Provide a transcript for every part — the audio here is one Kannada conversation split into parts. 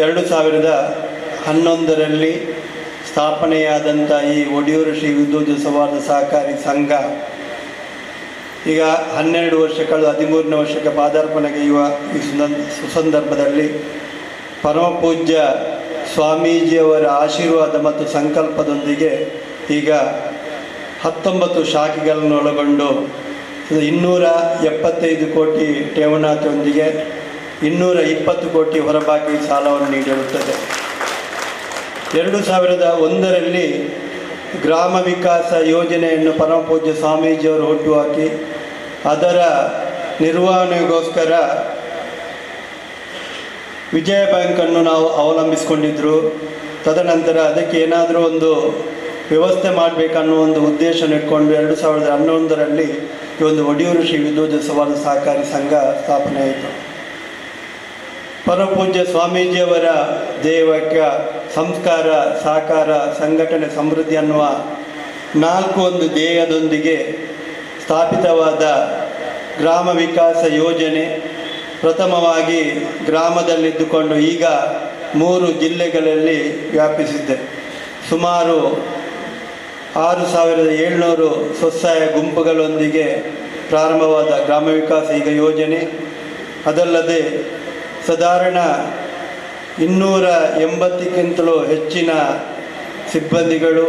ಎರಡು ಸಾವಿರದ ಹನ್ನೊಂದರಲ್ಲಿ ಸ್ಥಾಪನೆಯಾದಂಥ ಈ ಒಡಿಯೂರು ಶ್ರೀ ವಿದ್ಯುತ್ ಸೌಹಾರ್ದ ಸಹಕಾರಿ ಸಂಘ ಈಗ ಹನ್ನೆರಡು ವರ್ಷಗಳು, ಹದಿಮೂರನೇ ವರ್ಷಕ್ಕೆ ಪಾದಾರ್ಪಣೆಗೆಯುವ ಈ ಸುಂದ- ಸುಸಂದರ್ಭದಲ್ಲಿ ಪರಮಪೂಜ್ಯ ಸ್ವಾಮೀಜಿಯವರ ಆಶೀರ್ವಾದ ಮತ್ತು ಸಂಕಲ್ಪದೊಂದಿಗೆ ಈಗ ಹತ್ತೊಂಬತ್ತು ಶಾಖೆಗಳನ್ನು ಒಳಗೊಂಡು ಇನ್ನೂರ ಎಪ್ಪತ್ತೈದು ಕೋಟಿ ಠೇವಣಾತಿಯೊಂದಿಗೆ ಇನ್ನೂರ ಇಪ್ಪತ್ತು ಕೋಟಿ ಹೊರಬಾಕಿ ಸಾಲವನ್ನು ನೀಡಿರುತ್ತದೆ. ಎರಡು ಸಾವಿರದ ಒಂದರಲ್ಲಿ ಗ್ರಾಮ ವಿಕಾಸ ಯೋಜನೆಯನ್ನು ಪರಮಪೂಜ್ಯ ಸ್ವಾಮೀಜಿಯವರು ಹುಟ್ಟುಹಾಕಿ, ಅದರ ನಿರ್ವಹಣೆಗೋಸ್ಕರ ವಿಜಯ ಬ್ಯಾಂಕನ್ನು ನಾವು ಅವಲಂಬಿಸಿಕೊಂಡಿದ್ದರು ತದನಂತರ ಅದಕ್ಕೆ ಏನಾದರೂ ಒಂದು ವ್ಯವಸ್ಥೆ ಮಾಡಬೇಕನ್ನೋ ಒಂದು ಉದ್ದೇಶ ಇಟ್ಕೊಂಡು ಎರಡು ಸಾವಿರದ ಹನ್ನೊಂದರಲ್ಲಿ ಈ ಒಂದು ಒಡಿಯೂರು ಶ್ರೀ ವಿದ್ಯುತ್ ಸವಾಲು ಸಹಕಾರಿ ಸಂಘ ಸ್ಥಾಪನೆ ಆಯಿತು ಪರಮಪೂಜ್ಯ ಸ್ವಾಮೀಜಿಯವರ ದೇವಕ್ಕ ಸಂಸ್ಕಾರ, ಸಾಕಾರ, ಸಂಘಟನೆ, ಸಮೃದ್ಧಿ ಅನ್ನುವ ನಾಲ್ಕು ಒಂದು ಧ್ಯೇಯದೊಂದಿಗೆ ಸ್ಥಾಪಿತವಾದ ಗ್ರಾಮ ವಿಕಾಸ ಯೋಜನೆ ಪ್ರಥಮವಾಗಿ ಗ್ರಾಮದಲ್ಲಿದ್ದುಕೊಂಡು ಈಗ ಮೂರು ಜಿಲ್ಲೆಗಳಲ್ಲಿ ವ್ಯಾಪಿಸಿದೆ. ಸುಮಾರು ಆರು ಸಾವಿರದ ಏಳ್ನೂರು ಸ್ವಸಹಾಯ ಗುಂಪುಗಳೊಂದಿಗೆ ಪ್ರಾರಂಭವಾದ ಗ್ರಾಮ ವಿಕಾಸ ಈಗ ಯೋಜನೆ. ಅದಲ್ಲದೆ ಸಾಧಾರಣ ಇನ್ನೂರ ಎಂಬತ್ತಕ್ಕಿಂತಲೂ ಹೆಚ್ಚಿನ ಸಿಬ್ಬಂದಿಗಳು,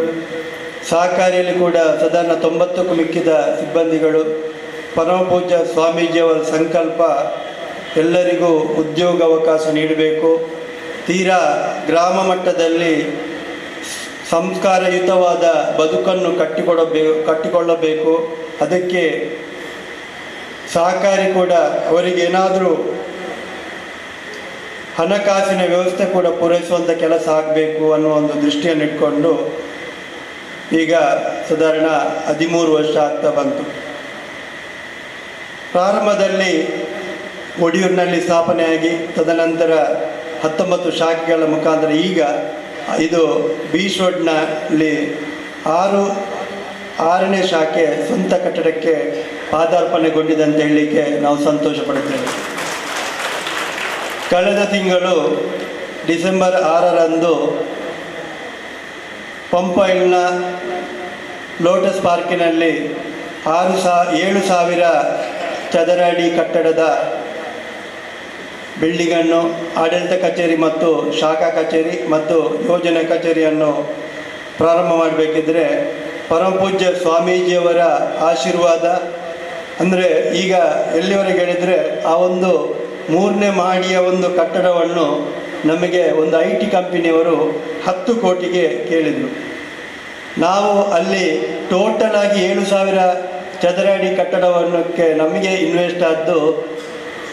ಸಹಕಾರಿಯಲ್ಲಿ ಕೂಡ ಸಾಧಾರಣ ತೊಂಬತ್ತಕ್ಕೂ ಮಿಕ್ಕಿದ ಸಿಬ್ಬಂದಿಗಳು, ಪರಮಪೂಜ್ಯ ಸ್ವಾಮೀಜಿಯವರ ಸಂಕಲ್ಪ ಎಲ್ಲರಿಗೂ ಉದ್ಯೋಗಾವಕಾಶ ನೀಡಬೇಕು. ತೀರಾ ಗ್ರಾಮ ಮಟ್ಟದಲ್ಲಿ ಸಂಸ್ಕಾರಯುತವಾದ ಬದುಕನ್ನು ಕಟ್ಟಿಕೊಡಬೇ, ಕಟ್ಟಿಕೊಳ್ಳಬೇಕು. ಅದಕ್ಕೆ ಸಹಕಾರಿ ಕೂಡ ಅವರಿಗೆ ಏನಾದರೂ ಹಣಕಾಸಿನ ವ್ಯವಸ್ಥೆ ಕೂಡ ಪೂರೈಸುವಂಥ ಕೆಲಸ ಆಗಬೇಕು ಅನ್ನೋ ಒಂದು ದೃಷ್ಟಿಯನ್ನು ಇಟ್ಕೊಂಡು ಈಗ ಸಾಧಾರಣ ಹದಿಮೂರು ವರ್ಷ ಆಗ್ತಾ ಬಂತು. ಪ್ರಾರಂಭದಲ್ಲಿ ಒಡಿಯೂರಿನಲ್ಲಿ ಸ್ಥಾಪನೆಯಾಗಿ ತದನಂತರ ಹತ್ತೊಂಬತ್ತು ಶಾಖೆಗಳ ಮುಖಾಂತರ ಈಗ ಇದು ಬೀಚ್ ರೋಡ್ನಲ್ಲಿ ಆರು, ಆರನೇ ಶಾಖೆ ಸ್ವಂತ ಕಟ್ಟಡಕ್ಕೆ ಪಾದಾರ್ಪಣೆಗೊಂಡಿದೆ ಅಂತ ಹೇಳಲಿಕ್ಕೆ ನಾವು ಸಂತೋಷ ಪಡುತ್ತೇವೆ ಕಳೆದ ತಿಂಗಳು ಡಿಸೆಂಬರ್ ಆರರಂದು ಪಂಪೈಲ್ನ ಲೋಟಸ್ ಪಾರ್ಕಿನಲ್ಲಿ ಆರು ಸಾ, ಏಳು ಸಾವಿರ ಚದರ ಅಡಿ ಕಟ್ಟಡದ ಬಿಲ್ಡಿಂಗನ್ನು ಆಡಳಿತ ಕಚೇರಿ ಮತ್ತು ಶಾಖಾ ಕಚೇರಿ ಮತ್ತು ಯೋಜನೆ ಕಚೇರಿಯನ್ನು ಪ್ರಾರಂಭ ಮಾಡಬೇಕಿದ್ರೆ ಪರಮಪೂಜ್ಯ ಸ್ವಾಮೀಜಿಯವರ ಆಶೀರ್ವಾದ. ಅಂದರೆ ಈಗ ಎಲ್ಲಿವರೆಗೆ ಹೇಳಿದರೆ ಆ ಒಂದು ಮೂರನೇ ಮಾಡಿಯ ಒಂದು ಕಟ್ಟಡವನ್ನು ನಮಗೆ ಒಂದು ಐ ಟಿ ಕಂಪನಿಯವರು ಹತ್ತು ಕೋಟಿಗೆ ಕೇಳಿದರು. ನಾವು ಅಲ್ಲಿ ಟೋಟಲ್ ಆಗಿ ಏಳು ಸಾವಿರ ಚದರ ಅಡಿ ಕಟ್ಟಡವನ್ನಕ್ಕೆ ನಮಗೆ ಇನ್ವೆಸ್ಟ್ ಆದ್ದು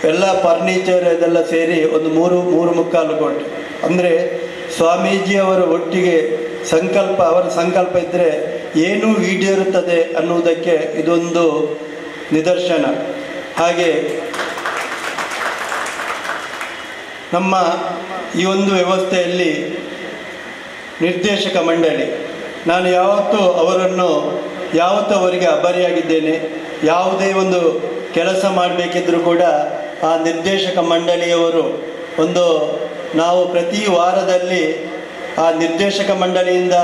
ಎಲ್ಲ ಫರ್ನಿಚರ್ ಇದೆಲ್ಲ ಸೇರಿ ಒಂದು ಮೂರು ಮೂರು ಮುಕ್ಕಾಲು ಕೋಟಿ. ಅಂದರೆ ಸ್ವಾಮೀಜಿಯವರ ಒಟ್ಟಿಗೆ ಸಂಕಲ್ಪ, ಅವರ ಸಂಕಲ್ಪ ಇದ್ದರೆ ಏನೂ ಈಡೇರುತ್ತದೆ ಅನ್ನುವುದಕ್ಕೆ ಇದೊಂದು ನಿದರ್ಶನ. ಹಾಗೆ ನಮ್ಮ ಈ ಒಂದು ವ್ಯವಸ್ಥೆಯಲ್ಲಿ ನಿರ್ದೇಶಕ ಮಂಡಳಿ, ನಾನು ಯಾವತ್ತೂ ಅವರನ್ನು ಯಾವತ್ತೂ ಅವರಿಗೆ ಅಬ್ಬರಿಯಾಗಿದ್ದೇನೆ ಯಾವುದೇ ಒಂದು ಕೆಲಸ ಮಾಡಬೇಕಿದ್ರೂ ಕೂಡ ಆ ನಿರ್ದೇಶಕ ಮಂಡಳಿಯವರು ಒಂದು ನಾವು ಪ್ರತಿ ವಾರದಲ್ಲಿ ಆ ನಿರ್ದೇಶಕ ಮಂಡಳಿಯಿಂದ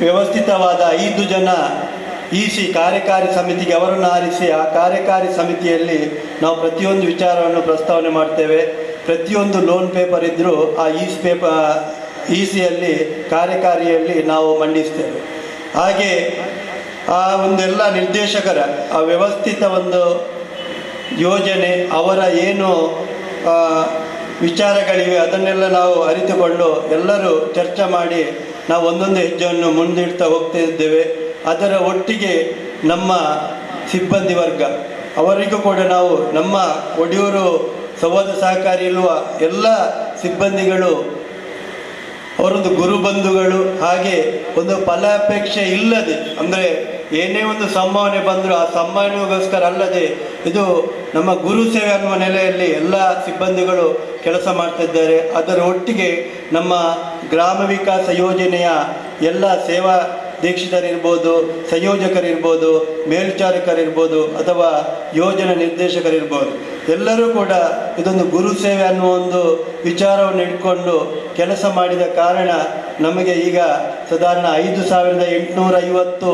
ವ್ಯವಸ್ಥಿತವಾದ ಐದು ಜನ ಇ ಸಿ ಕಾರ್ಯಕಾರಿ ಸಮಿತಿಗೆ ಅವರನ್ನು ಆರಿಸಿ ಆ ಕಾರ್ಯಕಾರಿ ಸಮಿತಿಯಲ್ಲಿ ನಾವು ಪ್ರತಿಯೊಂದು ವಿಚಾರವನ್ನು ಪ್ರಸ್ತಾವನೆ ಮಾಡ್ತೇವೆ. ಪ್ರತಿಯೊಂದು ಲೋನ್ ಪೇಪರ್ ಇದ್ದರೂ ಆ ಈಸ್ ಪೇಪರ್ ಇ ಸಿಯಲ್ಲಿ ಕಾರ್ಯಕಾರಿಯಲ್ಲಿ ನಾವು ಮಂಡಿಸ್ತೇವೆ. ಹಾಗೆ ಆ ಒಂದೆಲ್ಲ ನಿರ್ದೇಶಕರ, ಆ ವ್ಯವಸ್ಥಿತ ಒಂದು ಯೋಜನೆ, ಅವರ ಏನು ವಿಚಾರಗಳಿವೆ, ಅದನ್ನೆಲ್ಲ ನಾವು ಅರಿತುಕೊಂಡು ಎಲ್ಲರೂ ಚರ್ಚೆ ಮಾಡಿ ನಾವು ಒಂದೊಂದು ಹೆಜ್ಜೆಯನ್ನು ಮುಂದಿಡ್ತಾ ಹೋಗ್ತಾ ಇದ್ದೇವೆ. ಅದರ ಒಟ್ಟಿಗೆ ನಮ್ಮ ಸಿಬ್ಬಂದಿ ವರ್ಗ ಅವರಿಗೂ ಕೂಡ ನಾವು ನಮ್ಮ ಒಡಿಯೂರು ಸಂವಾದ ಸಹಕಾರಿ ಇರುವ ಎಲ್ಲ ಸಿಬ್ಬಂದಿಗಳು, ಅವರೊಂದು ಗುರುಬಂಧುಗಳು ಹಾಗೆ ಒಂದು ಫಲಾಪೇಕ್ಷೆ ಇಲ್ಲದೆ, ಅಂದರೆ ಏನೇ ಒಂದು ಸಂಭಾವನೆ ಬಂದರೂ ಆ ಸಂಭಾವನೆಗೋಸ್ಕರ ಅಲ್ಲದೆ ಇದು ನಮ್ಮ ಗುರು ಸೇವೆ ಅನ್ನುವ ನೆಲೆಯಲ್ಲಿ ಎಲ್ಲ ಸಿಬ್ಬಂದಿಗಳು ಕೆಲಸ ಮಾಡ್ತಿದ್ದಾರೆ. ಅದರ ಒಟ್ಟಿಗೆ ನಮ್ಮ ಗ್ರಾಮ ವಿಕಾಸ ಯೋಜನೆಯ ಎಲ್ಲ ಸೇವಾ ದೀಕ್ಷಿತರಿರ್ಬೋದು, ಸಂಯೋಜಕರಿರ್ಬೋದು, ಮೇಲ್ವಿಚಾರಕರಿರ್ಬೋದು ಅಥವಾ ಯೋಜನಾ ನಿರ್ದೇಶಕರಿರ್ಬೋದು. ಎಲ್ಲರೂ ಕೂಡ ಇದೊಂದು ಗುರು ಸೇವೆ ಅನ್ನುವ ಒಂದು ವಿಚಾರವನ್ನು ಇಟ್ಕೊಂಡು ಕೆಲಸ ಮಾಡಿದ ಕಾರಣ ನಮಗೆ ಈಗ ಸಾಧಾರಣ ಐದು ಸಾವಿರದ ಎಂಟುನೂರ ಐವತ್ತು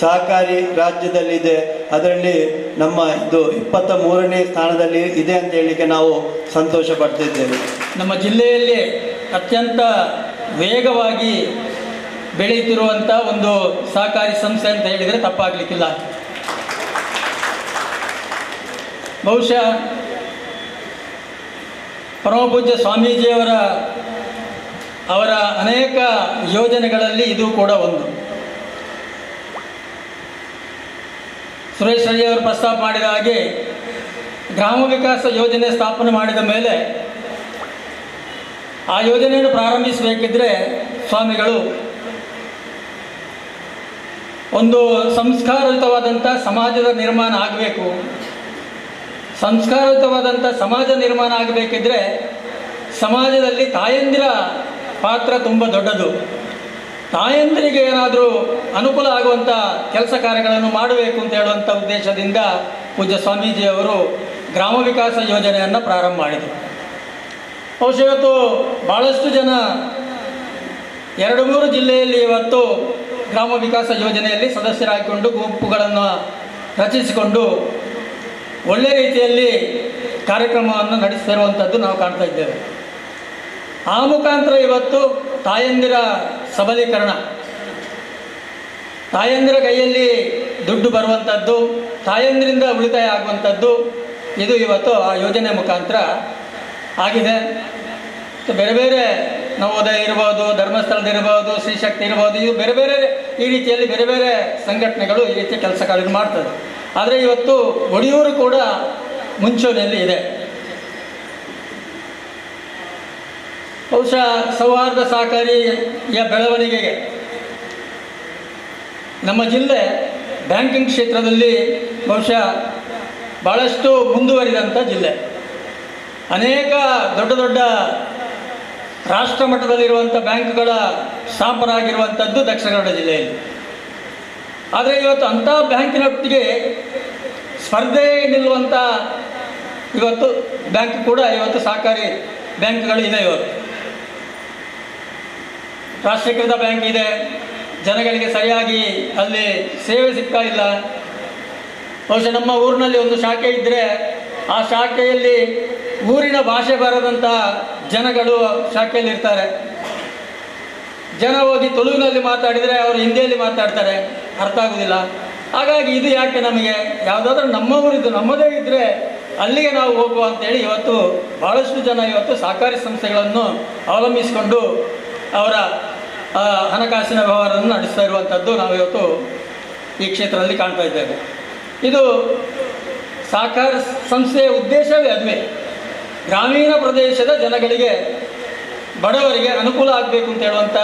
ಸಹಕಾರಿ ರಾಜ್ಯದಲ್ಲಿದೆ. ಅದರಲ್ಲಿ ನಮ್ಮ ಇದು ಇಪ್ಪತ್ತ ಮೂರನೇ ಸ್ಥಾನದಲ್ಲಿ ಇದೆ ಅಂತ ಹೇಳಲಿಕ್ಕೆ ನಾವು ಸಂತೋಷ ಪಡ್ತಿದ್ದೇವೆ. ನಮ್ಮ ಜಿಲ್ಲೆಯಲ್ಲಿ ಅತ್ಯಂತ ವೇಗವಾಗಿ ಬೆಳೆಯುತ್ತಿರುವಂಥ ಒಂದು ಸಹಕಾರಿ ಸಂಸ್ಥೆ ಅಂತ ಹೇಳಿದರೆ ತಪ್ಪಾಗಲಿಕ್ಕಿಲ್ಲ. ಬಹುಶಃ ಪರಮಪೂಜ್ಯ ಸ್ವಾಮೀಜಿಯವರ ಅವರ ಅನೇಕ ಯೋಜನೆಗಳಲ್ಲಿ ಇದು ಕೂಡ ಒಂದು. ಸುರೇಶ್ ಅವರು ಪ್ರಸ್ತಾಪ ಮಾಡಿದ ಹಾಗೆ ಗ್ರಾಮ ವಿಕಾಸ ಯೋಜನೆ ಸ್ಥಾಪನೆ ಮಾಡಿದ ಮೇಲೆ ಆ ಯೋಜನೆಯನ್ನು ಪ್ರಾರಂಭಿಸಬೇಕಿದ್ರೆ ಸ್ವಾಮಿಗಳು ಒಂದು ಸಂಸ್ಕಾರಯುತವಾದಂಥ ಸಮಾಜದ ನಿರ್ಮಾಣ ಆಗಬೇಕು. ಸಂಸ್ಕಾರಯುತವಾದಂಥ ಸಮಾಜ ನಿರ್ಮಾಣ ಆಗಬೇಕಿದ್ರೆ ಸಮಾಜದಲ್ಲಿ ತಾಯಂದಿರ ಪಾತ್ರ ತುಂಬ ದೊಡ್ಡದು. ತಾಯಂದಿರಿಗೆ ಏನಾದರೂ ಅನುಕೂಲ ಆಗುವಂಥ ಕೆಲಸ ಕಾರ್ಯಗಳನ್ನು ಮಾಡಬೇಕು ಅಂತ ಹೇಳುವಂಥ ಉದ್ದೇಶದಿಂದ ಪೂಜ್ಯ ಸ್ವಾಮೀಜಿಯವರು ಗ್ರಾಮ ವಿಕಾಸ ಯೋಜನೆಯನ್ನು ಪ್ರಾರಂಭ ಮಾಡಿದರು. ಬಹುಶಃ ಇವತ್ತು ಭಾಳಷ್ಟು ಜನ ಎರಡು ಮೂರು ಜಿಲ್ಲೆಯಲ್ಲಿ ಇವತ್ತು ಗ್ರಾಮ ವಿಕಾಸ ಯೋಜನೆಯಲ್ಲಿ ಸದಸ್ಯರಾಗಿಕೊಂಡು ಗುಂಪುಗಳನ್ನು ರಚಿಸಿಕೊಂಡು ಒಳ್ಳೆ ರೀತಿಯಲ್ಲಿ ಕಾರ್ಯಕ್ರಮವನ್ನು ನಡೆಸ್ತಿರುವಂಥದ್ದು ನಾವು ಕಾಣ್ತಾ ಇದ್ದೇವೆ. ಆ ಮುಖಾಂತರ ಇವತ್ತು ತಾಯಂದಿರ ಸಬಲೀಕರಣ. ತಾಯಂದಿರ ಕೈಯಲ್ಲಿ ದುಡ್ಡು ಬರುವಂಥದ್ದು, ತಾಯಂದಿರಿಂದ ಉಳಿತಾಯ ಆಗುವಂಥದ್ದು, ಇದು ಇವತ್ತು ಆ ಯೋಜನೆ ಮುಖಾಂತರ ಆಗಿದೆ. ಬೇರೆ ಬೇರೆ ನವೋದಯ ಇರ್ಬೋದು, ಧರ್ಮಸ್ಥಳದ ಇರ್ಬೋದು ಶ್ರೀಶಕ್ತಿ ಇರ್ಬೋದು, ಇವು ಬೇರೆ ಬೇರೆ ಈ ರೀತಿಯಲ್ಲಿ ಬೇರೆ ಬೇರೆ ಸಂಘಟನೆಗಳು ಈ ರೀತಿ ಕೆಲಸ ಕಾರ್ಯಗಳು ಮಾಡ್ತದೆ. ಆದರೆ ಇವತ್ತು ಒಡಿಯೂರು ಕೂಡ ಮುಂಚೂಣಿಯಲ್ಲಿ ಇದೆ. ಬಹುಶಃ ಸೌಹಾರ್ದ ಸಹಕಾರಿಯ ಬೆಳವಣಿಗೆಗೆ ನಮ್ಮ ಜಿಲ್ಲೆ ಬ್ಯಾಂಕಿಂಗ್ ಕ್ಷೇತ್ರದಲ್ಲಿ ಬಹುಶಃ ಭಾಳಷ್ಟು ಮುಂದುವರಿದಂಥ ಜಿಲ್ಲೆ. ಅನೇಕ ದೊಡ್ಡ ದೊಡ್ಡ ರಾಷ್ಟ್ರ ಮಟ್ಟದಲ್ಲಿರುವಂಥ ಬ್ಯಾಂಕ್ಗಳ ಸ್ಥಾಪನಾಗಿರುವಂಥದ್ದು ದಕ್ಷಿಣ ಕನ್ನಡ ಜಿಲ್ಲೆಯಲ್ಲಿ. ಆದರೆ ಇವತ್ತು ಅಂಥ ಬ್ಯಾಂಕಿನೊಟ್ಟಿಗೆ ಸ್ಪರ್ಧೆ ನಿಲ್ಲುವಂಥ ಇವತ್ತು ಬ್ಯಾಂಕ್ ಕೂಡ ಇವತ್ತು ಸಹಕಾರಿ ಬ್ಯಾಂಕ್ಗಳು ಇದೆ ಇವತ್ತು. ರಾಷ್ಟ್ರೀಕೃತ ಬ್ಯಾಂಕ್ ಇದೆ. ಜನಗಳಿಗೆ ಸರಿಯಾಗಿ ಅಲ್ಲಿ ಸೇವೆ ಸಿಗ್ತಾ ಇಲ್ಲ. ಬಹುಶಃ ನಮ್ಮ ಊರಿನಲ್ಲಿ ಒಂದು ಶಾಖೆ ಇದ್ದರೆ ಆ ಶಾಖೆಯಲ್ಲಿ ಊರಿನ ಭಾಷೆ ಬರದಂಥ ಜನಗಳು ಶಾಖೆಯಲ್ಲಿ ಇರ್ತಾರೆ ಜನ ಹೋಗಿ ತುಳುವಿನಲ್ಲಿ ಮಾತಾಡಿದರೆ ಅವರು ಹಿಂದಿಯಲ್ಲಿ ಮಾತಾಡ್ತಾರೆ. ಅರ್ಥ ಆಗೋದಿಲ್ಲ. ಹಾಗಾಗಿ ಇದು ಯಾಕೆ ನಮಗೆ ಯಾವುದಾದ್ರೂ ನಮ್ಮ ಊರಿದ್ದು ನಮ್ಮದೇ ಇದ್ದರೆ ಅಲ್ಲಿಗೆ ನಾವು ಹೋಗುವ ಅಂತೇಳಿ ಇವತ್ತು ಭಾಳಷ್ಟು ಜನ ಇವತ್ತು ಸಹಕಾರಿ ಸಂಸ್ಥೆಗಳನ್ನು ಅವಲಂಬಿಸಿಕೊಂಡು ಅವರ ಹಣಕಾಸಿನ ವ್ಯವಹಾರವನ್ನು ನಡೆಸ್ತಾ ಇರುವಂಥದ್ದು ನಾವು ಇವತ್ತು ಈ ಕ್ಷೇತ್ರದಲ್ಲಿ ಕಾಣ್ತಾ ಇದ್ದೇವೆ. ಇದು ಸಹಕಾರ ಸಂಸ್ಥೆಯ ಉದ್ದೇಶವೇ ಅದುವೇ. ಗ್ರಾಮೀಣ ಪ್ರದೇಶದ ಜನಗಳಿಗೆ ಬಡವರಿಗೆ ಅನುಕೂಲ ಆಗಬೇಕು ಅಂತ ಹೇಳುವಂಥ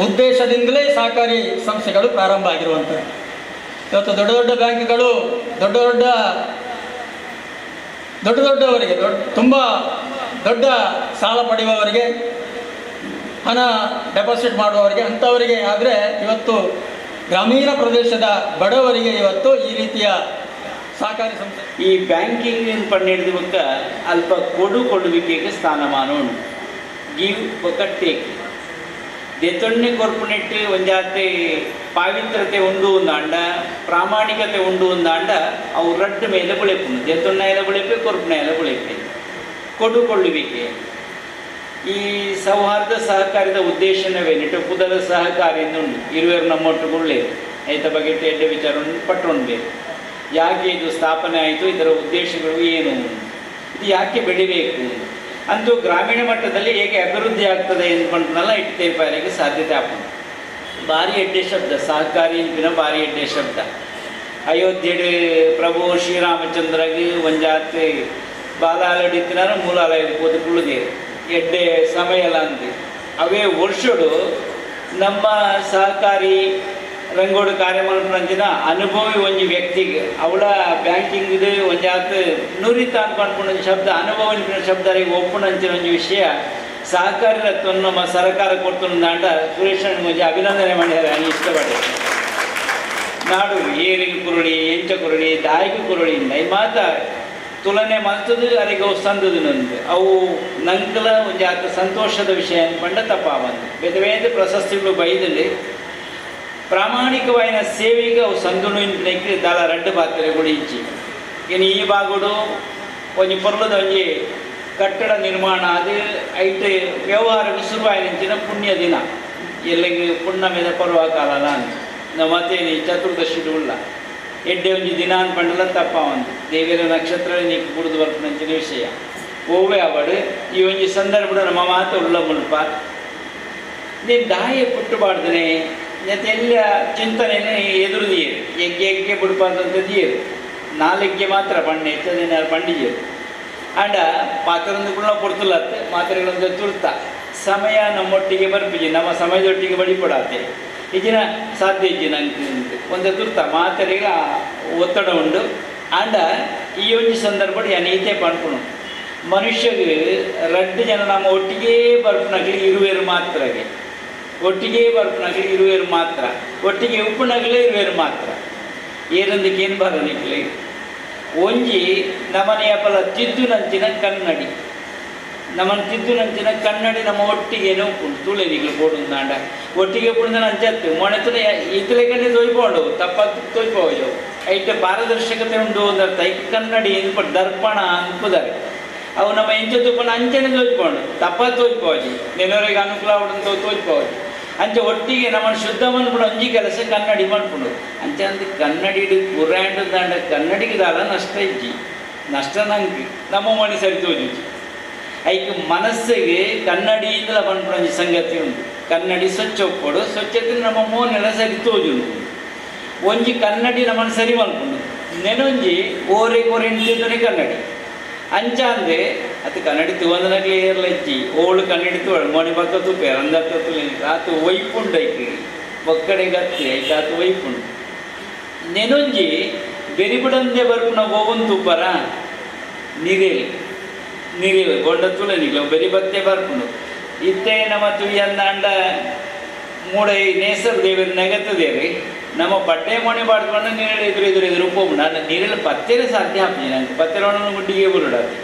ಉದ್ದೇಶದಿಂದಲೇ ಸಹಕಾರಿ ಸಂಸ್ಥೆಗಳು ಪ್ರಾರಂಭ ಆಗಿರುವಂಥದ್ದು. ಇವತ್ತು ದೊಡ್ಡ ದೊಡ್ಡ ಬ್ಯಾಂಕ್ಗಳು, ದೊಡ್ಡ ದೊಡ್ಡ ದೊಡ್ಡ ದೊಡ್ಡವರಿಗೆ, ದೊಡ್ಡ, ತುಂಬ ದೊಡ್ಡ ಸಾಲ ಪಡೆಯುವವರಿಗೆ, ಹಣ ಡೆಪಾಸಿಟ್ ಮಾಡುವವರಿಗೆ, ಅಂಥವರಿಗೆ ಆದರೆ ಇವತ್ತು ಗ್ರಾಮೀಣ ಪ್ರದೇಶದ ಬಡವರಿಗೆ ಇವತ್ತು ಈ ರೀತಿಯ ಸಹಕಾರಿ ಸಂಸ್ಥೆ. ಈ ಬ್ಯಾಂಕಿಂಗ್ ಪನ್ನೆರಡು ಮುಕ್ಕ ಅಲ್ಪ ಕೊಡು ಸ್ಥಾನಮಾನ ಉಂಟು. ಗಿವ್ ಟೇಕ್ ದೆತೊಣ್ಣೆ ಕೊರ್ಪೊನೇಟ್ ಒಂಜಾತೆ ಪಾವಿತ್ರತೆ ಉಂಡು ಒಂದು ಅಂಡ ಪ್ರಾಮಾಣಿಕತೆ ಉಂಡು ಒಂದಾಂಡ ಅವು ರಡ್ಡು ಮೇಲೆ ಬುಳೆಪುಂಡು ದೆತೊಣ್ಣ ಎಲ್ಲ ಬುಳೆಪೆ ಕೊರ್ಪುಣ ಎಲ್ಲ ಬುಳೆಪೆ ಕೊಡು ಕೊಳ್ಳುವಿಕೆ ಈ ಸೌಹಾರ್ದ ಸಹಕಾರದ ಉದ್ದೇಶನವೇನಿಟ್ಟು ಪುದರ ಸಹಕಾರಿ ಉಂಡು ಇರುವರು ನಮ್ಮೊಟ್ಟುಗುಳ್ಳೆ. ಐತ ಬಗ್ಗೆ ಎಡ್ಡೆ ವಿಚಾರ ಪಟ್ಟುಂಡ್ಬೇಕು ಯಾಕೆ ಇದು ಸ್ಥಾಪನೆ ಆಯಿತು, ಇದರ ಉದ್ದೇಶಗಳು ಏನು? ಇದು ಯಾಕೆ ಬೆಳಿಬೇಕು? ಅಂತೂ ಗ್ರಾಮೀಣ ಮಟ್ಟದಲ್ಲಿ ಹೇಗೆ ಅಭಿವೃದ್ಧಿ ಆಗ್ತದೆ ಎಂದ್ಕೊಂಡ್ನಲ್ಲ ಇಟ್ಟೇ ಪಾಲಿಗೆ ಸಾಧ್ಯತೆ ಆಗ್ತದೆ. ಭಾರಿ ಎಡ್ಡೆ ಶಬ್ದ, ಸಹಕಾರಿ ಇಂಪಿನ ಭಾರಿ ಎಡ್ಡೆ ಶಬ್ದ. ಅಯೋಧ್ಯೆಡೆ ಪ್ರಭು ಶ್ರೀರಾಮಚಂದ್ರಗೆ ಒಂಜಾತೆ ಮೂಲ ಮೂಲಾಲಯದ ಕುಳಿದೆ ಎಡ್ಡೆ ಸಮಯಲ ಅಂದೆ. ಅವೇ ವರ್ಷಡು ನಮ್ಮ ಸಹಕಾರಿ ರಂಗೋಡು ಕಾರ್ಯಕ್ರಮಂಚಿನ ಅನುಭವಿ ಒಂಜಿ ವ್ಯಕ್ತಿಗೆ ಅವಳ ಬ್ಯಾಂಕಿಂಗ್ ಒಂಜಾತ್ ನುರಿತ ಅನ್ಕೊಂಡ್ಕೊಂಡು ಶಬ್ದ, ಅನುಭವ ಶಬ್ದರಿಗೆ ಒಪ್ಪುಣಂಚಿನ ಒಂಜಿ ವಿಷಯ. ಸಹಕಾರಿ ನಮ್ಮ ಸರ್ಕಾರ ಕೊಡ್ತು ನಾಂಡ ಸುರೇಶ್ ಒಂಜಿ ಅಭಿನಂದನೆ ಮಾಡ್ಯಾರ ನಾನು ಇಷ್ಟಪಡೆ ನಾಡು ಏರಿಗೆ ಕುರುಳಿ ಎಂಚ ಕುರುಳಿ ದಾಯಿಗೆ ಕುರುಳಿ ನೈ ಮಾತ ತುಲನೆ ಮಲ್ತದು ಅರಿಗೆ ಅವು ನಂದು. ಅವು ನಂಕಲ ಒಂದು ಸಂತೋಷದ ವಿಷಯ ಅನ್ಕೊಂಡ ಬಂದು ಬೇರೆ ಬೇರೆ ಪ್ರಶಸ್ತಿಗಳು ಬೈದಲ್ಲಿ ಸೇವೆಗೆ ಅವು ಸಂದುಣು రెండు ದಾಲ గురించి ಇನ್ನು ಈ ಬಾಗುಡು, ಒಂಜಿ ಪೊರ್ಲದ ಒಂಜಿ ಕಟ್ಟಡ ನಿರ್ಮಾಣ ಅದು ಐಟ್ ವ್ಯವಹಾರ ಶುರುವಾಯಿನ ಪುಣ್ಯ ದಿನ. ಎಲ್ಲಿಗೆ ಮೇಲೆ ಪರ್ವ ಕಾಲ ನಾನು ನಮ್ಮ ಮತ್ತೆ ಚತುರ್ದಶಿ ಉಳ್ಳ. ಎಡ್ಡೆ ಒಂಜಿ ದಿನ ಅನ್ಪಂಡಲ್ಲ ತಪ್ಪ ಒಂದು. ದೇವಿರ ನಕ್ಷತ್ರ ನೀಕು ಕುಡಿದು ಬರ್ಪನಂಚಿನ ವಿಷಯ. ಓವೆ ಅವಡು, ಈ ಒಂಜಿ ಸಂದರ್ಭ ನಮ್ಮ ಮಾತು ಉಳ್ಳ ಮುಲ್ಪ ನೀನು ದಾಯ ಪುಟ್ಟಬಾರ್ದನೆ ಮತ್ತೆ ಎಲ್ಲ ಚಿಂತನೆನೇ ಎದುರು ನೀರು. ಎಗ್ಗೆ ಎಗ್ಗೆ ಬಿಡ್ಬಾರ್ದಂತ ನೀರು. ನಾಲ್ಕೆ ಮಾತ್ರ ಪಂಡೆ ಹೆಚ್ಚದಿನ ಪಂಡಿಜರು ಆಂಡ ಪಾತ್ರೊಂದು ಕೂಡ ಕೊಡ್ತಲತ್ತೆ ಮಾತ್ರೆಗಳೊಂದು ತುರ್ತ ಸಮಯ ನಮ್ಮೊಟ್ಟಿಗೆ ಬರ್ಪಿಜಿ ನಮ್ಮ ಸಮಯದೊಟ್ಟಿಗೆ ಬಡಿಪಡಾತೆ. ಈಗಿನ ಸಾಧ್ಯ ಇಜ್ಜಿ ನಂಗೆ ಒಂದು ತುರ್ತ ಮಾತ್ರೆಗೆ ಒತ್ತಡ ಉಂಡು. ಆಂಡ ಈ ಒಂಜಿ ಸಂದರ್ಭ ನೀತೆ ಪಣ್ಪುಣು ಮನುಷ್ಯಗೆ ರಡ್ಡು ಜನ ನಮ್ಮ ಒಟ್ಟಿಗೆ ಬರ್ಪುನಗಲಿ ಇರುವೇರು ಮಾತ್ರಗೆ. ಒಟ್ಟಿಗೆ ಬರ್ಪುನಗಲಿ ಇರುವೇರು ಮಾತ್ರ. ಒಟ್ಟಿಗೆ ಉಪ್ಪುನಗಲೇ ಇರುವೇರು ಮಾತ್ರ. ಏನಂದಕ್ಕೆ ಏನು ಬರಲಿಕ್ಕೆ ಒಂಜಿ ನಮನೆಯ ಫಲ ತಿದ್ದುನಂಚಿನ ಕನ್ನಡಿ. ನಮ್ಮನ್ನು ತಿದ್ದುನಂಚಿನ ಕನ್ನಡಿ ನಮ್ಮ ಒಟ್ಟಿಗೆ ಉಪ್ಪುಂಡು ತುಳೆನಿಗಳು ಬೋಡುಂದಾಂಡ ಒಟ್ಟಿಗೆ ಪುಣ್ಯ ಅಂಚತ್ತು ಮೊಣತನ ಇತಲೆ ಕಡೆ ತೊಯ್ಕೊಂಡು ತಪ್ಪಾಗಿ ತೊಯ್ಪೋಯೋ ಐಟ ಪಾರದರ್ಶಕತೆ ಉಂಡು ಅಂದರ್ಥ. ಐಕ್ ಕನ್ನಡಿ ಎನ್ಪ ದರ್ಪಣ ಅನ್ಪುದಾರೆ ಅವು ನಮ್ಮ ಎಂಚ ತುಪ್ಪನ ಅಂಚನೆ ತೋಚ್ಕೊಂಡು ತಪ್ಪ ತೋಚ್ಕೋಜಿ ನೆನವರಿಗೆ ಅನುಕೂಲ ಉಂಟು ತೋಚ್ಕೋಜಿ ಅಂಚೆ ಒಟ್ಟಿಗೆ ನಮ್ಮನ್ನು ಶುದ್ಧ ಮನ್ಪುಡು ಒಂಜಿ ಕೆಲಸ ಕನ್ನಡಿ ಮನ್ಪುಡು ಅಂಚೆ ಅಂದ್ ಕನ್ನಡಿ ಪುರಾಂಡ್ ದಂಡ ಕನ್ನಡಿಗೆ ದಾಲ ನಷ್ಟ ಇಜ್ಜಿ. ನಷ್ಟ ನಂಗೆ, ನಮ್ಮ ಮನೆ ಸರಿ ತೋಜಿಜ್ಜಿ. ಐಕ್ ಮನಸ್ಸಿಗೆ ಇಂದ ಪನ್ಪುಡು ಒಂಜಿ ಸಂಗತಿ ಉಂಟು. ಕನ್ನಡಿ ಸ್ವಚ್ಛ ಒಪ್ಪಡು ಸ್ವಚ್ಛತೆ ನಮ್ಮ ಮೋನೆಲ್ಲ ಸರಿ ತೋಜುಂಡು ಒಂಜಿ ಕನ್ನಡಿ ನಮ್ಮನ್ನು ಸರಿ ಮಾಡ್ಕೊಂಡು. ನೆನೊಂಜಿ ಓರೆ ಕೋರೆ ಕನ್ನಡಿ. ಅಂಚ ಅಂದೆ ಅದು ಕನ್ನಡಿ ತುವಂದನಗ್ಲಿ ಏರ್ಲಜ್ಜಿ ಓಳು ಕನ್ನಡಿ ತುವಳು ಮೋಣಿ ಅಂದತ್ತ ತುಲೇನಿ ಆತು ಒಯ್ಪುಂಡು ಐಕ್ ಒಕ್ಕಡೆ ಗತ್ತಿ ಐಕ ಆತು ಒಯ್ಪುಂಡು ನೆನೊಂಜಿ, ಬೆರಿಬಿಡಂದೆ ಬರ್ಪುನ ಗೋವನ್ ತುಪ್ಪರ, ನಿರೇಲ್. ನಿರೇಲ್, ಗೊಂಡ ತುಳನಿಗ್ಲ ಬೆರಿ ಬತ್ತೆ ಬರ್ಪುಂಡು ಇತ್ತೆ ನಮ್ಮ ತುಳಿ ಅಂದಾಂಡ ಮೂಡೈ ನೇಸರ್ ದೇವರು ನೆಗತ್ತದೇರಿ ನಮ್ಮ ಬಟ್ಟೆ ಮಣಿ ಬಾಡ್ಕೊಂಡು ನೀರಲ್ಲಿ ಎದುರು ಎದುರು ಎದುರು ಉಪ್ಪು ನಾನು ನೀರಲ್ಲಿ ಪತ್ತೆರೆ ಸಾಧ್ಯ ಹಾಕ್ತೀನಿ ನಂಗೆ ಪತ್ತೆರವನ್ನು ಗುಡ್ಡಿಗೆ ಬರುಡಾತಿ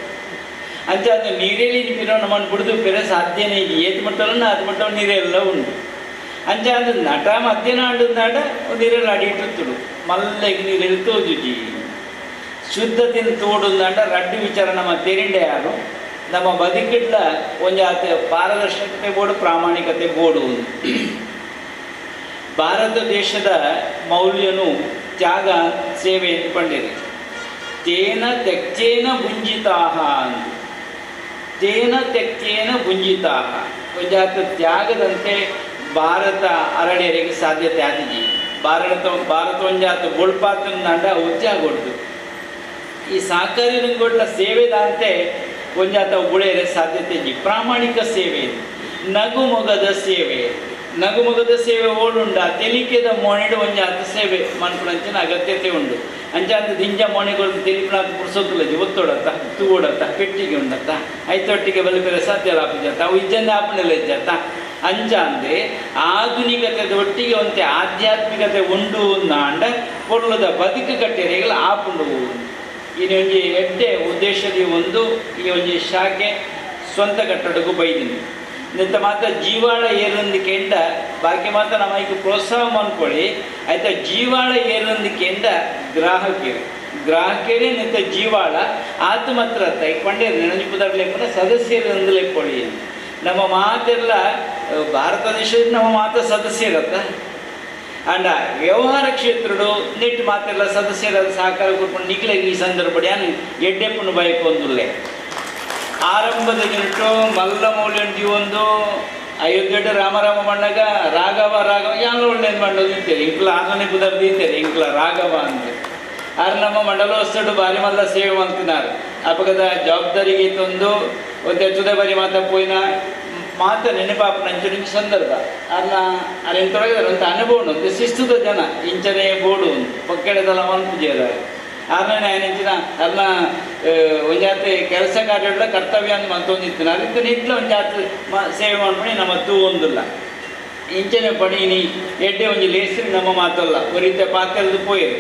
ಅಂತ ಅದು ನೀರಲ್ಲಿ ನಿಂಪಿರೋ ನಮ್ಮನ್ನು ಬಿಡಿದು ಬೇರೆ ಸಾಧ್ಯನೇ ಇದೆ ಏತ್ ಮಟ್ಟಲ್ಲ ಅದು ಮಟ್ಟ ನೀರೆಲ್ಲ ಉಂಟು. ಅಂಚ ಅದು ನಟ ಮಧ್ಯಾಹ್ನ ಆಂಡು ನಾಡ ನೀರಲ್ಲಿ ಅಡಿಯಿಟ್ಟು ಮಲ್ಲೆಗೆ ನೀರಲ್ಲಿ ತೋಜುಜಿ ತೋಡು ತೋಡುಂದಾಂಡ ರಡ್ಡು ವಿಚಾರ ನಮ್ಮ ತೆರಿಂಡೆ ಯಾರು? ನಮ್ಮ ಬದುಕಿಡ್ಲ ಒಂಜಾತ ಪಾರದರ್ಶಕತೆ ಬೋಡು ಪ್ರಾಮಾಣಿಕತೆ ಬೋಡು ಭಾರತ ದೇಶದ ಮೌಲ್ಯನು ತ್ಯಾಗ ಸೇವೆ ಎಂದು ಪಂಡಿರಿ ತೇನ ತೆಕ್ತೇನ ಭುಂಜಿತಾಹ ಅಂದು. ತೇನ ತೆಕ್ತೇನ ಭುಂಜಿತಾಹ. ಒಂಜಾತ ತ್ಯಾಗದಂತೆ ಭಾರತ ಅರಣ್ಯರಿಗೆ ಸಾಧ್ಯತೆ ಆದಿಜಿ ಭಾರತ ಭಾರತ ಒಂಜಾತ ಗೋಳ್ಪಾತ ನಂಡ ಕೊಡ್ತು ಈ ಸಹಕಾರಿ ರಂಗೋಡ್ಲ ಸೇವೆದಂತೆ ಒಂಜಾತ ಉಳೆಯರೆ ಸಾಧ್ಯತೆ ಪ್ರಾಮಾಣಿಕ ಸೇವೆ ನಗುಮೊಗದ ನಗು ಮೊಗದ ಸೇವೆ ನಗು ಮೊಗದ ಸೇವೆ ಓಡುಂಡ, ತೆಲಿಕೆದ ಮೊಣೆಡು ಒಂಜಾತ ಸೇವೆ ಮನ್ಪುಣಂಚಿನ ಅಗತ್ಯತೆ ಉಂಡು. ಅಂಚಾಂತ ದಿಂಜ ಮೊಣೆಗಳು ತೆಲಿಪಿನಾದ ಅಂತ ಒತ್ತೊಡತ್ತ ತೂಡತ್ತ ಪೆಟ್ಟಿಗೆ ಉಂಡತ್ತ, ಐತೊಟ್ಟಿಗೆ ಬಲಿಪೆರೆ ಸಾಧ್ಯ ಲಾಪಿಜತ್ತ ಅವು ಇಜ್ಜಂದ ಆಪಣೆಲ್ಲ ಇಜ್ಜತ್ತ ಅಂಚಾಂದೆ ಆಧುನಿಕತೆದ ಒಟ್ಟಿಗೆ ಒಂತೆ ಆಧ್ಯಾತ್ಮಿಕತೆ ಉಂಡು ಅಂಡ ಪೊರ್ಲದ ಬದುಕು ಕಟ್ಟೆರೆಗಳು ಆಪುಂಡು ಇನ್ನು ಒಂಜಿ ಎಡ್ಡೆ ಉದ್ದೇಶದ ಒಂದು ಈ ಒಂಜಿ ಶಾಖೆ ಸ್ವಂತ ಕಟ್ಟಡಕ್ಕೂ ಬೈದಿನಿ. ನಿಂತ ಮಾತ್ರ ಜೀವಾಳ ಏರಂದು ಕೆಂಡ, ಬಾಕಿ ಮಾತ್ರ ನಮಗೆ ಪ್ರೋತ್ಸಾಹ ಅನ್ಕೊಳ್ಳಿ. ಆಯ್ತಾ, ಜೀವಾಳ ಏರಂದು ಕೆಂಡ ಗ್ರಾಹಕರು ಗ್ರಾಹಕರೇ ನಿಂತ ಜೀವಾಳ, ಆತ ಮಾತ್ರ ತೈಕೊಂಡೆ ನೆನಪುದರ್ಲೆಪ್ಪನ ಸದಸ್ಯರು ಅಂದಲೆಪ್ಪೊಳಿ ನಮ್ಮ ಮಾತೆಲ್ಲ ಭಾರತ ದೇಶದ ನಮ್ಮ ಮಾತ ಸದಸ್ಯರತ್ತ. ಅಂಡ, ವ್ಯವಹಾರ ಕ್ಷೇತ್ರಡು ನೆಟ್ ಮಾತೆಲ್ಲ ಸದಸ್ಯರ ಸಹಕಾರ ಕೊಟ್ಕೊಂಡು ನಿಕ್ಲೆ ಈ ಸಂದರ್ಭ ಎಡ್ಡೆಪ್ಪನ ಬಯಕು ಒಂದುಲ್ಲೆ ಆರಂಭದ ಜನಟು ಮಲ್ಲ ಮೌಲ್ಯಂಟಿ ಒಂದು ಅಯೋಧ್ಯೆ ರಾಮರಾಮ ಮಣ್ಣಗ ರಾಘವ ರಾಘವ ಯಾರು ಒಳ್ಳೇದು ಮಾಡೋದು ನಿಂತೇರಿ ಇಂಕ್ಲ ಆರನೇ ಪುದರ್ ನಿಂತೇರಿ ಇಂಕ್ಲ ರಾಘವ ಅಂತ ಆರು ನಮ್ಮ ಮಂಡಲೋತ್ಸವ ಬಾರಿ ಮಲ್ಲ ಸೇವೆ ಮಾಡ್ತಿದ್ದಾರೆ ಅಪಗದ ಜವಾಬ್ದಾರಿಗೆ ತಂದು ಒಂದು ಹೆಚ್ಚುದ ಬರಿ ಮಾತ ಪೋಯಿನ ಮಾತ ನೆನಪಾಪ ನಂಚಿನ ಸಂದರ್ಭ ಅಲ್ಲ ಅಲ್ಲಿ ತೊಡಗಿದಾರೆ ಅಂತ ಅನುಭವ ಒಂದು ಶಿಸ್ತುದ ಜನ ಇಂಚನೆ ಬೋಡು ಒಂದು ಪಕ್ಕೆಡೆದಲ್ಲ ಮನ್ಪುಜೇದ ಇಂಚಿನ ನೆಂಚಿನ ಅಲ್ಲ ಒಂಜಾತಿ ಕೆಲಸ ಕಾರ್ಯಗಳ ಕರ್ತವ್ಯ ಅಂತ ಮಂತೊಂದಿತ್ತಿನ ಅದಕ್ಕೆ ಒಂಜಾತಿ ಮ, ಸೇವೆ ಮಾಡ್ಬಿಡಿ, ನಮ್ಮ ತೂ ಒಂದಿಲ್ಲ. ಇಂಚನೆ ಪಡೀನಿ, ಎಡ್ಡೆ ಒಂಜಿ ಲೇಸ್ರಿ ನಮ್ಮ ಮಾತಲ್ಲ. ಒರಿತೆ ಪಾತೆಲ್ದು ಪೋಯಿರು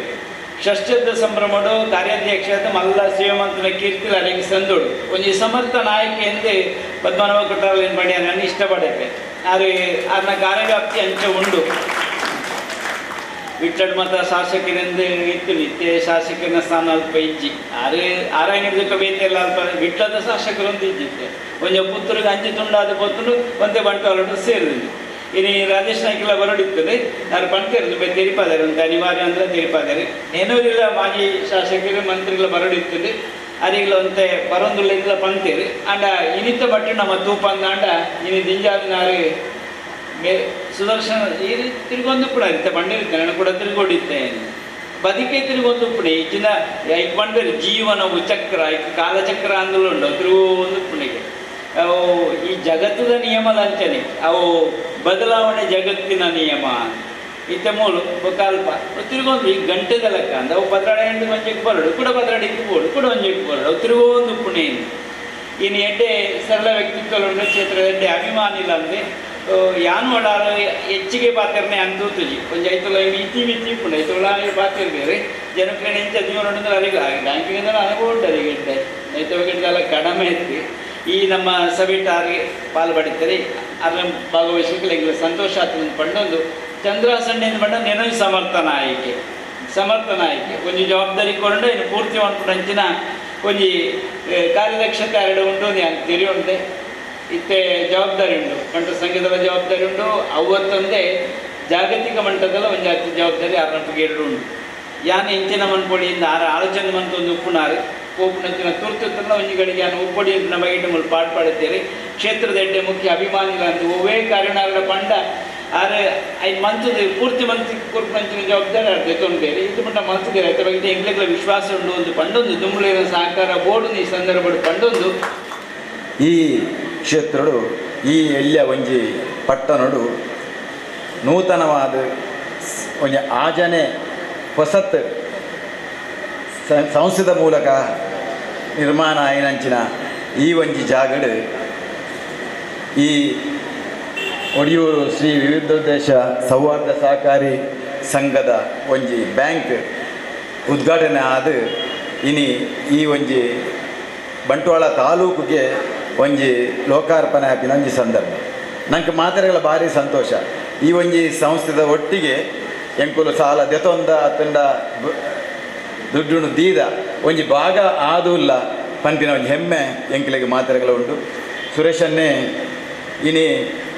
ಷಷ್ಠದ ಸಂಭ್ರಮಡು ಕಾರ್ಯಾಧ್ಯಕ್ಷದ ಮಲ್ಲ ಶಿವಮಂತನ ಕೀರ್ತಿ ಅಲ್ಲಿಗೆ ಸಂದೋಡು. ಒಂಜಿ ಸಮರ್ಥ ನಾಯಕ ಎಂದೇ ಪದ್ಮನಾಭ ಕೊಟ್ಟಾರ ಏನು ಮಾಡಿ ನಾನು ಇಷ್ಟಪಡಬೇಕು ಆದರೆ ಅದನ್ನ ಕಾರ್ಯವ್ಯಾಪ್ತಿ ಅಂಚೆ ಉಂಡು. ವಿಠ್ಠಲ್ ಮತ ಶಾಸಕರಿಂದ ಇತ್ತು, ನಿತ್ಯ ಶಾಸಕನ ಸ್ಥಾನ ಅಲ್ಪ ಇಜ್ಜಿ. ಆರೇ ಆರಾಯಣದ ಕವಿತೆ ಎಲ್ಲ ಅಲ್ಪ ವಿಟ್ಲದ ಶಾಸಕರು ಅಂತ ಇದ್ದಿತ್ತೆ ಒಂಜ ಪುತ್ತೂರಿಗೆ ಅಂಜಿ ತುಂಡಾದ ಪೊತ್ತಲು ಒಂದೇ ಬಂಟವಾಳ ಸೇರಿದ್ರು ಇನ್ನು ರಾಜೇಶ್ ನಾಯ್ಕೆಲ್ಲ ಬರೋಡಿತ್ತದೆ ನಾನು ಪಂಡ್ತಿರೋದು ಬೈ ತೆರಿಪಾದಾರೆ ಅಂತ ಅನಿವಾರ್ಯ ಅಂದ್ರೆ ತೆರಿಪಾದಾರೆ. ಇಲ್ಲ ಮಾಜಿ ಶಾಸಕರು, ಮಂತ್ರಿಗಳ ಬರೋಡಿತ್ತದೆ ಅದಿಗ್ಲ ಒಂತೆ ಬರೊಂದುಳ್ಳಿಂದ ಪಂಡ್ತೀರಿ ಅಂಡ ಇನಿತ ಬಟ್ಟೆ ನಮ್ಮ ತೂಪ ಅಂದಾಂಡ ಇನಿ ದಿಂಜಾದ ಮೇ ಸುದರ್ಶನ, ಈ ರೀತಿ ತಿರುಗೊಂದು ಕೂಡ ಇರುತ್ತೆ. ಬಂಡಿರುತ್ತೆ ನಾನು ಕೂಡ ತಿರುಗೋಡಿತ್ತೆ. ಬದುಕೆ ತಿರುಗೊಂದು ಪುಣೆ ಈಗಿನ ಈಗ ಬಂದಿರಿ ಜೀವನವು ಚಕ್ರ ಈಗ ಕಾಲಚಕ್ರ ಅಂದಲು ಉಂಡು ತಿರುಗೊಂದು ಪುಣೆಗೆ ಅವು ಈ ಜಗತ್ತದ ನಿಯಮ ಅಂಚನೆ ಅವು ಬದಲಾವಣೆ ಜಗತ್ತಿನ ನಿಯಮ. ಇತ್ತ ಮೂಲು ಕಲ್ಪ ತಿರುಗೊಂದು ಈ ಗಂಟೆದ ಲೆಕ್ಕ. ಅಂದ ಅವು ಬದಲಾವಣೆ ಎಂಟು ಮಂಜಕ್ಕೆ ಬರಡು, ಕೂಡ ಬದಲಾಡಿಕ್ಕೆ ಬೋಡು ಕೂಡ ಒಂಜಕ್ಕೆ ಬರಡು. ಅವು ತಿರುಗೊಂದು ಪುಣೆ ಇನ್ನು ಎಡ್ಡೆ ಸರಳ ವ್ಯಕ್ತಿತ್ವ ಕ್ಷೇತ್ರದ ಎಡ್ಡೆ ಅಭಿಮಾನಿ ಇಲ್ಲ ಅಂದ್ರೆ ಯಾನು ಮಾಡಾರ ಹೆಚ್ಚಿಗೆ ಪಾತ್ರನೆ ಅಂದು ತುಜಿ ಒಂಜಿ ಐತುಲ ಮಿತಿ ಮಿತಿ ಪುಂಡ ಐತುಲ ಪಾತ್ರ ಬೇರೆ ಜನಕ್ಕೆ ನೆಂಚ ಜೀವನ ನೋಡಿದ್ರೆ ಅಲ್ಲಿಗೆ ಅಂದ್ರೆ ಅನುಭವ ಉಂಟು ಅದಕ್ಕೆ ಇಟ್ಟೆ ಕಡಿಮೆ ಐತಿ ಈ ನಮ್ಮ ಸಭೆಟಾರಿಗೆ ಪಾಲ್ಪಡಿತಾರೆ ಅದರ ಭಾಗವಹಿಸಲಿಕ್ಕೆ ಸಂತೋಷ ಆಗ್ತದೆ ಪಂಡೊಂದು ಚಂದ್ರಾಸಣ್ಣಿಂದ ಪಂಡ ನೆನ ಸಮರ್ಥನ ಆಯ್ಕೆ ಸಮರ್ಥನ ಆಯ್ಕೆ ಒಂದು ಜವಾಬ್ದಾರಿ ಕೊಂಡು ಇನ್ನು ಪೂರ್ತಿ ಮಾಡ್ಕೊಂಡು ಅಂಚಿನ ಆ, ಕಾರ್ಯದಕ್ಷತೆ ಎರಡು ಉಂಟು ಅಂತ ತಿರಿ ಉಂಟೆ ಇತ್ತೆ ಜವಾಬ್ದಾರಿ ಉಂಟು ಕಂಠ ಸಂಗೀತದ ಜವಾಬ್ದಾರಿ ಉಂಟು ಅವತ್ತೊಂದೇ ಜಾಗತಿಕ ಮಟ್ಟದಲ್ಲ ಒಂದು ಜಾತಿ ಜವಾಬ್ದಾರಿ ಆರ್ನಟ್ಟಿಗೆ ಎರಡು ಉಂಟು. ಯಾನ್ ಎಂಚಿನ ಮನ್ಪೊಡಿಯಿಂದ ಆರ ಆಲೋಚನೆ ಮಂತ್ ಒಂದು ಉಪ್ಪುನಾರು. ಕೋಪುನಂಚಿನ ತುರ್ತು ತನ್ನ ಒಂಜಿಗಳಿಗೆ ಯಾನು ಉಪ್ಪೊಡಿ ಅಂತ ನಮ್ಮ ಇಟ್ಟು ಮುಲ್ ಪಾಠ ಪಾಡುತ್ತೇವೆ ಕ್ಷೇತ್ರದ ಎಡ್ಡೆ ಮುಖ್ಯ ಅಭಿಮಾನಿಗಳಂತ ಒವೇ ಕಾರಣಗಳ ಪಂಡ ಆರೆ ಐ ಮಂತದ ಪೂರ್ತಿ ಮಂತ್ ಕೊರ್ಪಂಚಿನ ಜವಾಬ್ದಾರಿ ಅರ್ಧ ತೊಂದೇರಿ ಇದು ಮಟ್ಟ ಮನಸ್ಸಿಗೆ ರೈತ ಬಗ್ಗೆ ಎಂಗ್ಲೆಗಳ ವಿಶ್ವಾಸ ಉಂಡು ಒಂದು ಪಂಡೊಂದು. ದುಂಬುಳಿನ ಸಹಕಾರ ಬೋರ್ಡ್ ಈ ಸಂದರ್ಭ ಪಂಡೊಂದು. ಈ ಕ್ಷೇತ್ರಡು ಈ ಎಲ್ಲ ಒಂಜಿ ಪಟ್ಟಣಡು ನೂತನವಾದ ಒಂಜಿ ಆಜನೆ ಹೊಸತ್ ಸಂಸ್ಥದ ಮೂಲಕ ನಿರ್ಮಾಣ ಆಯ್ನಂಚಿನ ಈ ಒಂಜಿ ಜಾಗಡು ಈ ಒಡಿಯೂರು ಶ್ರೀ ವಿವಿಧೋದ್ದೇಶ ಸೌಹಾರ್ದ ಸಹಕಾರಿ ಸಂಘದ ಒಂಜಿ ಬ್ಯಾಂಕ್ ಉದ್ಘಾಟನೆ ಆದ, ಇನಿ ಈ ಒಂಜಿ ಬಂಟ್ವಾಳ ತಾಲೂಕುಗೆ ಒಂಜಿ ಲೋಕಾರ್ಪಣೆ ಆಪಿನ ಒಂಜಿ ಸಂದರ್ಭ. ನಂಗೆ ಮಾತ್ರೆಗಳ ಭಾರಿ ಸಂತೋಷ. ಈ ಒಂಜಿ ಸಂಸ್ಥೆದ ಒಟ್ಟಿಗೆ ಎಂಕುಲು ಸಾಲ ದೆತೊಂದ ಅತ್ತಂಡ ದುಡ್ಡು ದೀದ ಒಂಜಿ ಭಾಗ ಆದುಲ್ಲ ಪಂಪಿನ ಒಂದು ಹೆಮ್ಮೆ ಎಂಕಲಿಗೆ ಮಾತ್ರೆಗಳು ಉಂಟು. ಸುರೇಶನ್ನೇ, ಇನಿ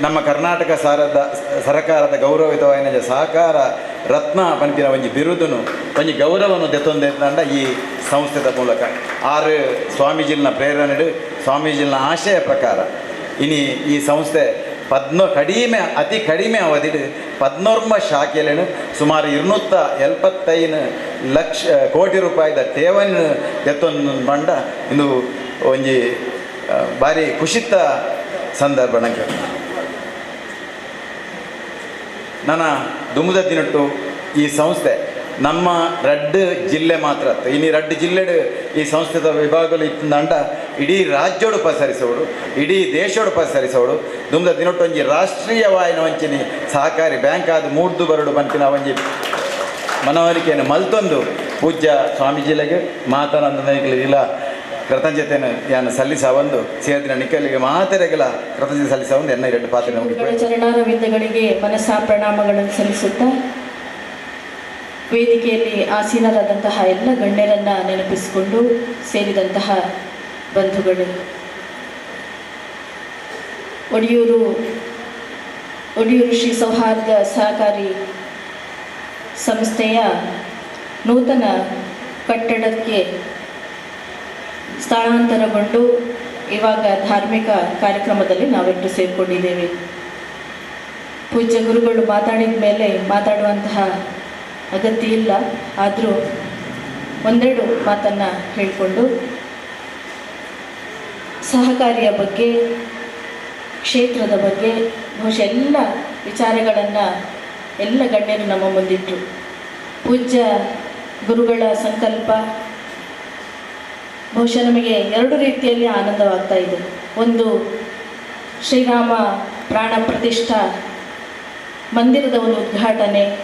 ನಮ್ಮ ಕರ್ನಾಟಕ ಸಾರದ ಸರಕಾರದ ಗೌರವಿತವಾದ ಸಹಕಾರ ರತ್ನ ಪನ್ಪಿನ ಒಂಜಿ ಬಿರುದುನು ಒಂಜಿ ಗೌರವನು ದೆತ್ತೊಂದೆತ್ತಂಡ ಈ ಸಂಸ್ಥೆದ ಮೂಲಕ. ಆರು ಸ್ವಾಮೀಜಿಲ್ನ ಪ್ರೇರಣೆಡು ಸ್ವಾಮೀಜಿಲ್ನ ಆಶಯ ಪ್ರಕಾರ. ಇನಿ ಈ ಸಂಸ್ಥೆ ಪದ್ನ ಕಡಿಮೆ, ಅತಿ ಕಡಿಮೆ ಅವಧಿಡು ಪದ್ನೋರ್ಮ ಶಾಖೆಯಲ್ಲೇನು ಸುಮಾರು ಇರುನೂತ್ತ ಎಲ್ಪತ್ತೈದು ಲಕ್ಷ, ಕೋಟಿ ರೂಪಾಯಿದ ಠೇವಣಿ ದೆತ್ತೊಂದು ಬಂಡ ಇಂದು ಒಂಜಿ ಭಾರಿ ಖುಷಿತ ಸಂದರ್ಭ ನನ್ನ ದುಮುದ ದಿನಟ್ಟು ಈ ಸಂಸ್ಥೆ. ನಮ್ಮ ರಡ್ಡ್ ಜಿಲ್ಲೆ ಮಾತ್ರ ಇನ್ನು ಇನಿ ರಡ್ಡ್ ಜಿಲ್ಲೆಡು ಈ ಸಂಸ್ಥೆದ ವಿಭಾಗಗಳು ಇತ್ತಂಡ ಇಡೀ ರಾಜ್ಯೋಡು ಪಸರಿಸೋಡು ಇಡೀ ದೇಶೋಡು ಪಸರಿಸೋಡು ದುಮ್ದ ದಿನಟ್ಟು ಒಂಜಿ ರಾಷ್ಟ್ರೀಯವಾಯಿನ ವಂಚಿನಿ ಸಹಕಾರಿ ಬ್ಯಾಂಕ್ ಆದ ಮೂರ್ದು ಬರಡು ಬಂತಿನ ಒಂಜಿ ಮನವರಿಕೆಯನ್ನು ಮಲ್ತೊಂದು ಪೂಜ್ಯ ಸ್ವಾಮೀಜಿಲೆಗೆ ಮಾತನಾಡಿದ ಇಲ್ಲ ಕೃತಜ್ಞತೆಯನ್ನು ಯಾನು ಸಲ್ಲಿಸ ಒಂದು ಸೇರಿದ ನಿಖಲಿಗೆ ಮಾತೆರೆಗಳ ಕೃತಜ್ಞತೆ ಸಲ್ಲಿಸ ಒಂದು ಎನ್ನ ಎರಡು ಪಾತ್ರೆ ಚರಣಾರವಿಂದಗಳಿಗೆ ಮನಸ್ಸಾ ಪ್ರಣಾಮಗಳನ್ನು ಸಲ್ಲಿಸುತ್ತಾ ವೇದಿಕೆಯಲ್ಲಿ ಆಸೀನರಾದಂತಹ ಎಲ್ಲ ಗಣ್ಯರನ್ನ ನೆನಪಿಸಿಕೊಂಡು ಸೇರಿದಂತಹ ಬಂಧುಗಳು. ಒಡಿಯೂರು ಒಡಿಯೂರು ಶ್ರೀ ಸೌಹಾರ್ದ ಸಹಕಾರಿ ಸಂಸ್ಥೆಯ ನೂತನ ಕಟ್ಟಡಕ್ಕೆ ಸ್ಥಳಾಂತರಗೊಂಡು ಇವಾಗ ಧಾರ್ಮಿಕ ಕಾರ್ಯಕ್ರಮದಲ್ಲಿ ನಾವೆಟ್ಟು ಸೇರಿಕೊಂಡಿದ್ದೇವೆ. ಪೂಜ್ಯ ಗುರುಗಳು ಮಾತಾಡಿದ ಮೇಲೆ ಮಾತಾಡುವಂತಹ ಅಗತ್ಯ ಇಲ್ಲ. ಆದರೂ ಒಂದೆರಡು ಮಾತನ್ನು ಹೇಳಿಕೊಂಡು ಸಹಕಾರಿಯ ಬಗ್ಗೆ, ಕ್ಷೇತ್ರದ ಬಗ್ಗೆ, ಬಹುಶಃ ಎಲ್ಲ ವಿಚಾರಗಳನ್ನು ಎಲ್ಲ ಗಣ್ಯರು ನಮ್ಮ ಮುಂದಿಟ್ಟರು ಪೂಜ್ಯ ಗುರುಗಳ ಸಂಕಲ್ಪ ಬಹುಶಃ ನಮಗೆ ಎರಡು ರೀತಿಯಲ್ಲಿ ಆನಂದವಾಗ್ತಾ ಇದೆ. ಒಂದು ಶ್ರೀರಾಮ ಪ್ರಾಣ ಪ್ರತಿಷ್ಠಾ ಮಂದಿರದ ಒಂದು ಉದ್ಘಾಟನೆ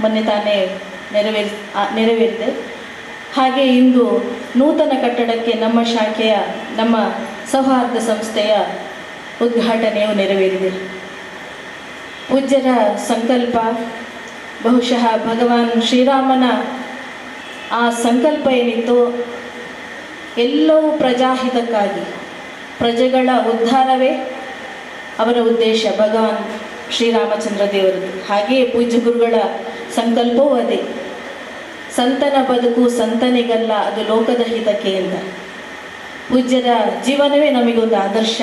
ಮೊನ್ನೆ ತಾನೇ ನೆರವೇರಿ ನೆರವೇರಿದೆ. ಹಾಗೆ ಇಂದು ನೂತನ ಕಟ್ಟಡಕ್ಕೆ ನಮ್ಮ ಶಾಖೆಯ, ನಮ್ಮ ಸೌಹಾರ್ದ ಸಂಸ್ಥೆಯ ಉದ್ಘಾಟನೆಯು ನೆರವೇರಿದೆ. ಪೂಜ್ಯರ ಸಂಕಲ್ಪ, ಬಹುಶಃ ಭಗವಾನ್ ಶ್ರೀರಾಮನ ಆ ಸಂಕಲ್ಪ ಏನಿತ್ತು ಎಲ್ಲವೂ ಪ್ರಜಾಹಿತಕ್ಕಾಗಿ. ಪ್ರಜೆಗಳ ಉದ್ಧಾರವೇ ಅವರ ಉದ್ದೇಶ. ಭಗವಾನ್ ಶ್ರೀರಾಮಚಂದ್ರ ದೇವರದು. ಹಾಗೆಯೇ ಪೂಜ್ಯ ಗುರುಗಳ ಸಂಕಲ್ಪವೂ ಅದೇ. ಸಂತನ ಬದುಕು ಸಂತನಿಗಲ್ಲ, ಅದು ಲೋಕದ ಹಿತಕ್ಕೆ ಅಂತ ಪೂಜ್ಯರ ಜೀವನವೇ ನಮಗೊಂದು ಆದರ್ಶ.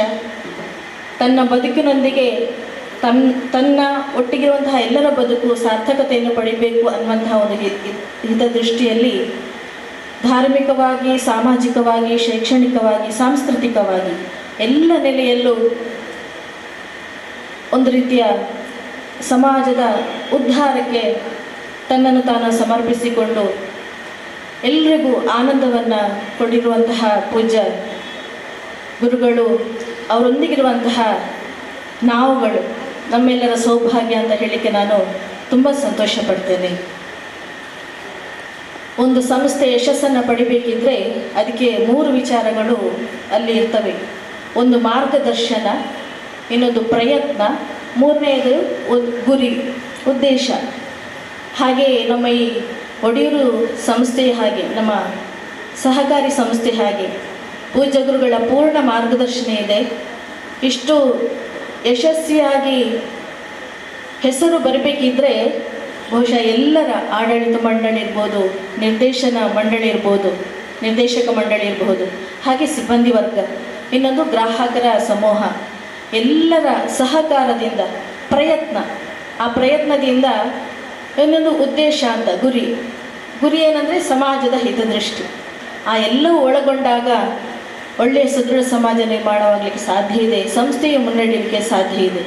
ತನ್ನ ಬದುಕಿನೊಂದಿಗೆ ತನ್ನ ತನ್ನ ಒಟ್ಟಿಗಿರುವಂತಹ ಎಲ್ಲರ ಬದುಕು ಸಾರ್ಥಕತೆಯನ್ನು ಪಡಿಬೇಕು ಅನ್ನುವಂತಹ ಒಂದು ಹಿತದೃಷ್ಟಿಯಲ್ಲಿ ಧಾರ್ಮಿಕವಾಗಿ, ಸಾಮಾಜಿಕವಾಗಿ, ಶೈಕ್ಷಣಿಕವಾಗಿ, ಸಾಂಸ್ಕೃತಿಕವಾಗಿ ಎಲ್ಲ ನೆಲೆಯಲ್ಲೂ ಒಂದು ರೀತಿಯ ಸಮಾಜದ ಉದ್ಧಾರಕ್ಕೆ ತನ್ನನ್ನು ತಾನು ಸಮರ್ಪಿಸಿಕೊಂಡು ಎಲ್ರಿಗೂ ಆನಂದವನ್ನು ಕೊಡಿರುವಂತಹ ಪೂಜ್ಯ ಗುರುಗಳು, ಅವರೊಂದಿಗಿರುವಂತಹ ನಾವುಗಳು, ನಮ್ಮೆಲ್ಲರ ಸೌಭಾಗ್ಯ ಅಂತ ಹೇಳಲಿಕ್ಕೆ ನಾನು ತುಂಬ ಸಂತೋಷ ಪಡ್ತೇನೆ ಒಂದು ಸಂಸ್ಥೆ ಯಶಸ್ಸನ್ನು ಪಡಿಬೇಕಿದ್ರೆ ಅದಕ್ಕೆ ಮೂರು ವಿಚಾರಗಳು ಅಲ್ಲಿ ಇರ್ತವೆ. ಒಂದು ಮಾರ್ಗದರ್ಶನ, ಇನ್ನೊಂದು ಪ್ರಯತ್ನ ಮೂರನೆಯದು ಒಂದು ಗುರಿ, ಉದ್ದೇಶ. ಹಾಗೆ ನಮ್ಮ ಈ ಒಡಿಯೂರು ಸಂಸ್ಥೆ ಹಾಗೆ, ನಮ್ಮ ಸಹಕಾರಿ ಸಂಸ್ಥೆ ಹಾಗೆ ಪೂಜ್ಯ ಗುರುಗಳ ಪೂರ್ಣ ಮಾರ್ಗದರ್ಶನ ಇದೆ. ಇಷ್ಟು ಯಶಸ್ವಿಯಾಗಿ ಹೆಸರು ಬರಬೇಕಿದ್ರೆ ಬಹುಶಃ ಎಲ್ಲರ ಆಡಳಿತ ಮಂಡಳಿ ಇರ್ಬೋದು, ನಿರ್ದೇಶನ ಮಂಡಳಿ ಇರ್ಬೋದು, ನಿರ್ದೇಶಕ ಮಂಡಳಿ ಇರಬಹುದು ಹಾಗೆ ಸಿಬ್ಬಂದಿ ವರ್ಗ. ಇನ್ನೊಂದು ಗ್ರಾಹಕರ ಸಮೂಹ. ಎಲ್ಲರ ಸಹಕಾರದಿಂದ ಪ್ರಯತ್ನ. ಆ ಪ್ರಯತ್ನದಿಂದ ಇನ್ನೊಂದು ಉದ್ದೇಶ ಅಂತ, ಗುರಿ. ಗುರಿ ಏನಂದರೆ ಸಮಾಜದ ಹಿತದೃಷ್ಟಿ. ಆ ಎಲ್ಲವೂ ಒಳಗೊಂಡಾಗ ಒಳ್ಳೆಯ, ಸುದೃಢ ಸಮಾಜ ನಿರ್ಮಾಣವಾಗಲಿಕ್ಕೆ ಸಾಧ್ಯ ಇದೆ, ಸಂಸ್ಥೆಯು ಮುನ್ನಡೆಯಲಿಕ್ಕೆ ಸಾಧ್ಯ ಇದೆ.